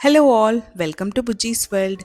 Hello all welcome to Bujji's world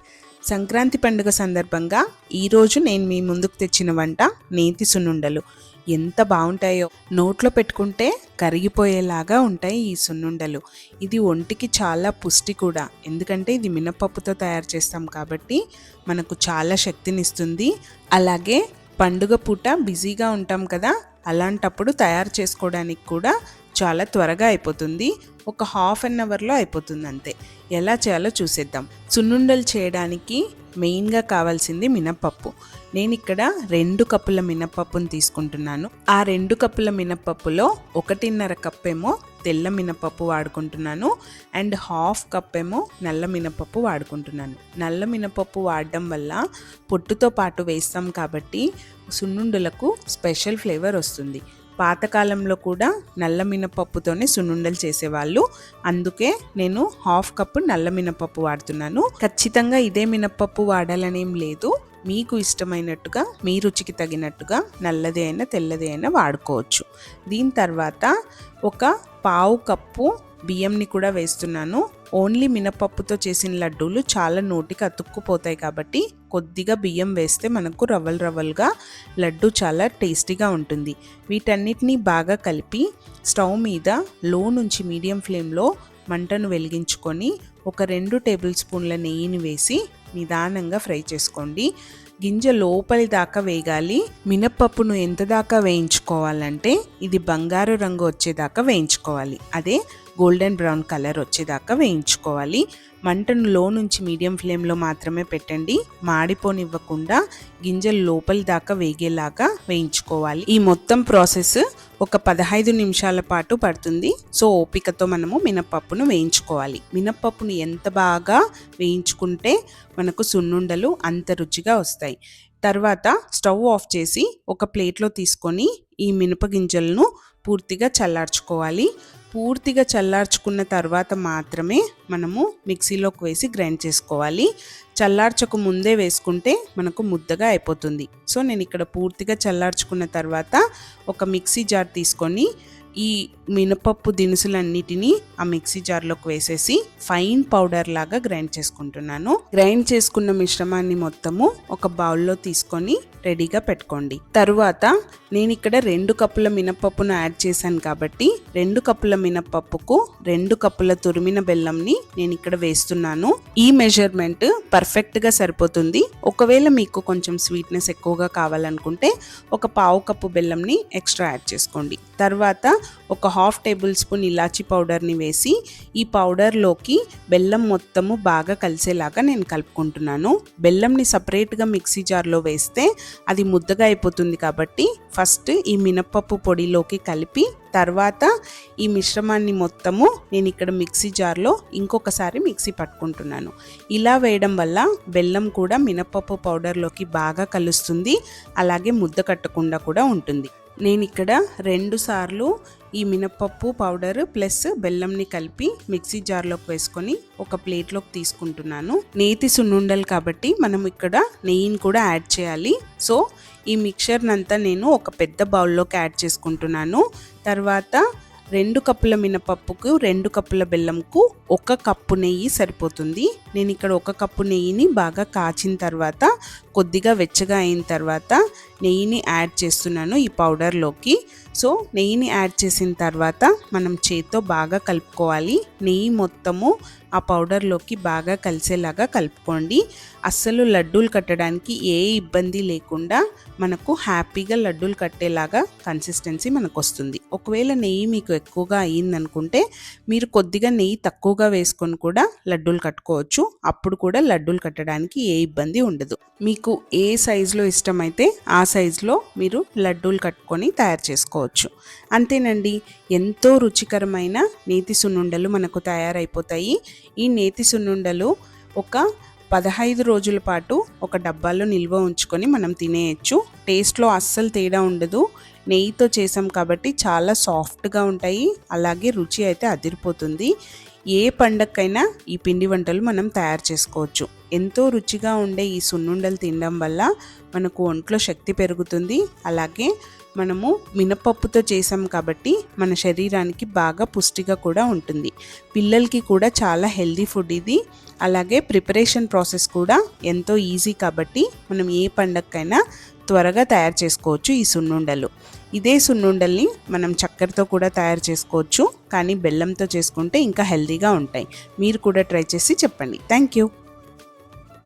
Sankranti పండుగ సందర్భంగా ఈరోజు నేను మీ ముందుకు తెచ్చిన వంట నేతి సున్నుండలు. ఎంత బాగుంటాయో. నోట్లో పెట్టుకుంటే కరిగిపోయేలాగా ఉంటాయి ఈ సున్నుండలు. ఇది ఒంటికి చాలా పుష్టి కూడా. ఎందుకంటే ఇది మినపప్పుతో తయారు చేస్తాం కాబట్టి మనకు చాలా శక్తినిస్తుంది. అలాగే పండుగ పూట బిజీగా ఉంటాం కదా. అలాంటప్పుడు తయారు చేసుకోవడానికి కూడా చాలా త్వరగా అయిపోతుంది. ఒక హాఫ్ అన్ అవర్లో అయిపోతుంది అంతే. ఎలా చేయాలో చూసేద్దాం. సున్నుండలు చేయడానికి మెయిన్గా కావాల్సింది మినప్పప్పు. నేను ఇక్కడ రెండు కప్పుల మినప్పప్పును తీసుకుంటున్నాను. ఆ రెండు కప్పుల మినప్పప్పులో ఒకటిన్నర కప్ ఏమో తెల్ల మినపప్పు వాడుకుంటున్నాను. అండ్ హాఫ్ కప్ ఏమో నల్ల మినపప్పు వాడుకుంటున్నాను. నల్ల మినపప్పు వాడడం వల్ల పొట్టుతో పాటు వేస్తాం కాబట్టి సున్నుండులకు స్పెషల్ ఫ్లేవర్ వస్తుంది. పాతకాలంలో కూడా నల్ల మినపప్పుతోనే సున్నుండలు చేసేవాళ్ళు. అందుకే నేను హాఫ్ కప్పు నల్ల మినపప్పు వాడుతున్నాను. ఖచ్చితంగా ఇదే మినపప్పు వాడాలనేం లేదు. మీకు ఇష్టమైనట్టుగా మీ రుచికి తగినట్టుగా నల్లది అయినా తెల్లది అయినా వాడుకోవచ్చు. దీని తర్వాత ఒక పావు కప్పు బియ్యంని కూడా వేస్తున్నాను. ఓన్లీ మినపప్పుతో చేసిన లడ్డూలు చాలా నోటికి అతుక్కుపోతాయి కాబట్టి కొద్దిగా బియ్యం వేస్తే మనకు రవ్వలు రవ్వలుగా లడ్డు చాలా టేస్టీగా ఉంటుంది. వీటన్నిటిని బాగా కలిపి స్టవ్ మీద లో నుంచి మీడియం ఫ్లేమ్లో మంటను వెలిగించుకొని ఒక రెండు టేబుల్ స్పూన్ల నెయ్యిని వేసి నిదానంగా ఫ్రై చేసుకోండి. గింజ లోపలి దాకా వేగాలి. మినప్పప్పును ఎంత దాకా వేయించుకోవాలంటే ఇది బంగారు రంగు వచ్చేదాకా వేయించుకోవాలి. అదే గోల్డెన్ బ్రౌన్ కలర్ వచ్చేదాకా వేయించుకోవాలి. మంటను లో నుంచి మీడియం ఫ్లేమ్లో మాత్రమే పెట్టండి. మాడిపోనివ్వకుండా గింజలు లోపలి దాకా వేగేలాగా వేయించుకోవాలి. ఈ మొత్తం ప్రాసెస్ ఒక పదహైదు నిమిషాల పాటు పడుతుంది. సో ఓపికతో మనము మినప్పప్పును వేయించుకోవాలి. మినప్పప్పును ఎంత బాగా వేయించుకుంటే మనకు సున్నుండలు అంత రుచిగా వస్తాయి. తర్వాత స్టవ్ ఆఫ్ చేసి ఒక ప్లేట్లో తీసుకొని ఈ మినపగింజలను పూర్తిగా చల్లార్చుకోవాలి. పూర్తిగా చల్లార్చుకున్న తర్వాత మాత్రమే మనము మిక్సీలోకి వేసి గ్రైండ్ చేసుకోవాలి. చల్లార్చక ముందే వేసుకుంటే మనకు ముద్దగా అయిపోతుంది. సో నేను ఇక్కడ పూర్తిగా చల్లార్చుకున్న తర్వాత ఒక మిక్సీ జార్ తీసుకొని ఈ మినపప్పు దినుసులన్నిటినీ ఆ మిక్సీ జార్లోకి వేసేసి ఫైన్ పౌడర్ లాగా గ్రైండ్ చేసుకుంటున్నాను. గ్రైండ్ చేసుకున్న మిశ్రమాన్ని మొత్తము ఒక బౌల్లో తీసుకొని రెడీగా పెట్టుకోండి. తరువాత నేను ఇక్కడ రెండు కప్పుల మినపప్పును యాడ్ చేశాను కాబట్టి రెండు కప్పుల మినపప్పుకు రెండు కప్పుల తురిమిన బెల్లంని నేను ఇక్కడ వేస్తున్నాను. ఈ మెజర్మెంట్ పర్ఫెక్ట్గా సరిపోతుంది. ఒకవేళ మీకు కొంచెం స్వీట్నెస్ ఎక్కువగా కావాలనుకుంటే ఒక పావు కప్పు బెల్లంని ఎక్స్ట్రా యాడ్ చేసుకోండి. తర్వాత ఒక హాఫ్ టేబుల్ స్పూన్ ఇలాచీ పౌడర్ని వేసి ఈ పౌడర్లోకి బెల్లం మొత్తము బాగా కలిసేలాగా నేను కలుపుకుంటున్నాను. బెల్లంని సపరేట్గా మిక్సీ జార్లో వేస్తే అది ముద్దగా అయిపోతుంది కాబట్టి ఫస్ట్ ఈ మినప్పప్పు పొడిలోకి కలిపి తర్వాత ఈ మిశ్రమాన్ని మొత్తము నేను ఇక్కడ మిక్సీ జార్లో ఇంకొకసారి మిక్సీ పట్టుకుంటున్నాను. ఇలా వేయడం వల్ల బెల్లం కూడా మినప్పప్పు పౌడర్లోకి బాగా కలుస్తుంది. అలాగే ముద్ద కట్టకుండా కూడా ఉంటుంది. నేను ఇక్కడ రెండు సార్లు ఈ మినపప్పు పౌడర్ ప్లస్ బెల్లంని కలిపి మిక్సీ జార్లోకి వేసుకొని ఒక ప్లేట్లోకి తీసుకుంటున్నాను. నేతి సున్నుండలు కాబట్టి మనం ఇక్కడ నెయ్యిని కూడా యాడ్ చేయాలి. సో ఈ మిక్చర్నంతా నేను ఒక పెద్ద బౌల్లోకి యాడ్ చేసుకుంటున్నాను. తర్వాత రెండు కప్పుల మినపప్పుకు రెండు కప్పుల బెల్లంకు ఒక కప్పు నెయ్యి సరిపోతుంది. నేను ఇక్కడ ఒక కప్పు నెయ్యిని బాగా కాచిన తర్వాత కొద్దిగా వెచ్చగా అయిన తర్వాత నెయ్యిని యాడ్ చేస్తున్నాను ఈ పౌడర్లోకి. సో నెయ్యిని యాడ్ చేసిన తర్వాత మనం చేత్తో బాగా కలుపుకోవాలి. నెయ్యి మొత్తము ఆ పౌడర్లోకి బాగా కలిసేలాగా కలుపుకోండి. అస్సలు లడ్డూలు కట్టడానికి ఏ ఇబ్బంది లేకుండా మనకు హ్యాపీగా లడ్డూలు కట్టేలాగా కన్సిస్టెన్సీ మనకు వస్తుంది ఒకవేళ నెయ్యి మీకు ఎక్కువగా అయ్యిందనుకుంటే మీరు కొద్దిగా నెయ్యి తక్కువగా వేసుకొని కూడా లడ్డూలు కట్టుకోవచ్చు. అప్పుడు కూడా లడ్డూలు కట్టడానికి ఏ ఇబ్బంది ఉండదు. మీకు ఏ సైజులో ఇష్టమైతే ఆ సైజులో మీరు లడ్డూలు కట్టుకొని తయారు చేసుకోవచ్చు. అంతేనండి ఎంతో రుచికరమైన నేతి సున్నుండలు మనకు తయారైపోతాయి. ఈ నేతి సున్నుండలు ఒక పదహైదు రోజుల పాటు ఒక డబ్బాలో నిల్వ ఉంచుకొని మనం తినేయచ్చు. టేస్ట్లో అస్సలు తేడా ఉండదు. నెయ్యితో చేసాం కాబట్టి చాలా సాఫ్ట్గా ఉంటాయి. అలాగే రుచి అయితే అదిరిపోతుంది. ఏ పండక్కైనా ఈ పిండి వంటలు మనం తయారు చేసుకోవచ్చు. ఎంతో రుచిగా ఉండే ఈ సున్నుండలు తినడం వల్ల మనకు ఒంట్లో శక్తి పెరుగుతుంది. అలాగే మనము మినపప్పుతో చేసాం కాబట్టి మన శరీరానికి బాగా పుష్టిగా కూడా ఉంటుంది. పిల్లలకి కూడా చాలా హెల్దీ ఫుడ్ ఇది. అలాగే ప్రిపరేషన్ ప్రాసెస్ కూడా ఎంతో ఈజీ కాబట్టి మనం ఏ పండగకైనా త్వరగా తయారు చేసుకోవచ్చు ఈ సున్నుండలు. ఇదే సున్నుండల్ని మనం చక్కెరతో కూడా తయారు చేసుకోవచ్చు కానీ బెల్లంతో చేసుకుంటే ఇంకా హెల్దీగా ఉంటాయి. మీరు కూడా ట్రై చేసి చెప్పండి. Thank you.